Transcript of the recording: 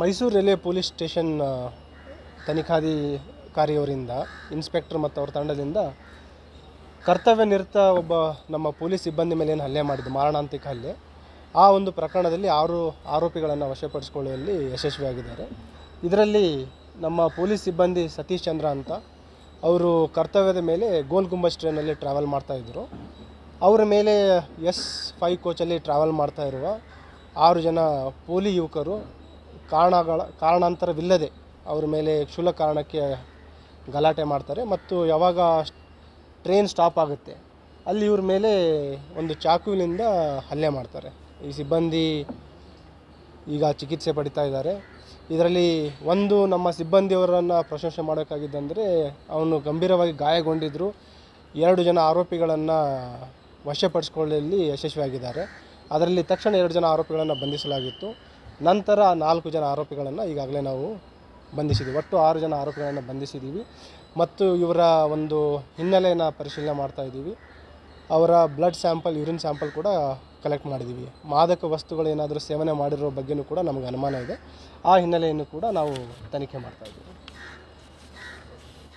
Mysuru railway police station ತನಿಖಾಧಿಕಾರಿಯವರಿಂದ, inspector ಮತ್ತು ಅವ್ರ ತಂಡದಿಂದ ಕರ್ತವ್ಯ ನಿರತ ಒಬ್ಬ ನಮ್ಮ ಪೊಲೀಸ್ ಸಿಬ್ಬಂದಿ ಮೇಲೆ ಏನು ಹಲ್ಲೆ ಮಾಡಿದ್ದು, ಮಾರಣಾಂತಿಕ ಹಲ್ಲೆ, ಆ ಒಂದು ಪ್ರಕರಣದಲ್ಲಿ ಆರು ಆರೋಪಿಗಳನ್ನು ವಶಪಡಿಸಿಕೊಳ್ಳುವಲ್ಲಿ ಯಶಸ್ವಿಯಾಗಿದ್ದಾರೆ. ಇದರಲ್ಲಿ ನಮ್ಮ ಪೊಲೀಸ್ ಸಿಬ್ಬಂದಿ ಸತೀಶ್ ಚಂದ್ರ ಅಂತ, ಅವರು ಕರ್ತವ್ಯದ ಮೇಲೆ ಗೋಲ್ ಗುಂಬಜ್ ಟ್ರೈನಲ್ಲಿ ಟ್ರಾವೆಲ್ ಮಾಡ್ತಾಯಿದ್ರು ಅವರ ಮೇಲೆ ಎಸ್ ಫೈ ಕೋಚಲ್ಲಿ ಟ್ರಾವೆಲ್ ಮಾಡ್ತಾ ಇರುವ ಆರು ಜನ ಪೋಲಿ ಯುವಕರು ಕಾರಣಗಳ ಕಾರಣಾಂತರವಿಲ್ಲದೆ ಅವರ ಮೇಲೆ ಕ್ಷುಲ ಕಾರಣಕ್ಕೆ ಗಲಾಟೆ ಮಾಡ್ತಾರೆ ಮತ್ತು ಯಾವಾಗ ಟ್ರೈನ್ ಸ್ಟಾಪ್ ಆಗುತ್ತೆ, ಅಲ್ಲಿ ಇವ್ರ ಮೇಲೆ ಒಂದು ಚಾಕುವಿನಿಂದ ಹಲ್ಲೆ ಮಾಡ್ತಾರೆ. ಈ ಸಿಬ್ಬಂದಿ ಈಗ ಚಿಕಿತ್ಸೆ ಪಡಿತಾ ಇದ್ದಾರೆ. ಇದರಲ್ಲಿ ಒಂದು ನಮ್ಮ ಸಿಬ್ಬಂದಿಯವರನ್ನು ಪ್ರಶಂಸೆ ಮಾಡೋಕ್ಕಾಗಿದ್ದಂದರೆ, ಅವನು ಗಂಭೀರವಾಗಿ ಗಾಯಗೊಂಡಿದ್ದರು ಎರಡು ಜನ ಆರೋಪಿಗಳನ್ನು ವಶಪಡಿಸ್ಕೊಳ್ಳಲ್ಲಿ ಯಶಸ್ವಿಯಾಗಿದ್ದಾರೆ. ಅದರಲ್ಲಿ ತಕ್ಷಣ ಎರಡು ಜನ ಆರೋಪಿಗಳನ್ನು ಬಂಧಿಸಲಾಗಿತ್ತು. ನಂತರ ನಾಲ್ಕು ಜನ ಆರೋಪಿಗಳನ್ನು ಈಗಾಗಲೇ ನಾವು ಬಂಧಿಸಿದ್ದೀವಿ ಒಟ್ಟು ಆರು ಜನ ಆರೋಪಿಗಳನ್ನು ಬಂಧಿಸಿದ್ದೀವಿ ಮತ್ತು ಇವರ ಒಂದು ಹಿನ್ನೆಲೆಯನ್ನು ಪರಿಶೀಲನೆ ಮಾಡ್ತಾ ಇದ್ದೀವಿ. ಅವರ ಬ್ಲಡ್ ಸ್ಯಾಂಪಲ್ ಯೂರಿನ್ ಸ್ಯಾಂಪಲ್ ಕೂಡ ಕಲೆಕ್ಟ್ ಮಾಡಿದ್ದೀವಿ ಮಾದಕ ವಸ್ತುಗಳು ಏನಾದರೂ ಸೇವನೆ ಮಾಡಿರೋ ಬಗ್ಗೆಯೂ ಕೂಡ ನಮಗೆ ಅನುಮಾನ ಇದೆ. ಆ ಹಿನ್ನೆಲೆಯನ್ನು ಕೂಡ ನಾವು ತನಿಖೆ ಮಾಡ್ತಾ ಇದ್ದೀವಿ.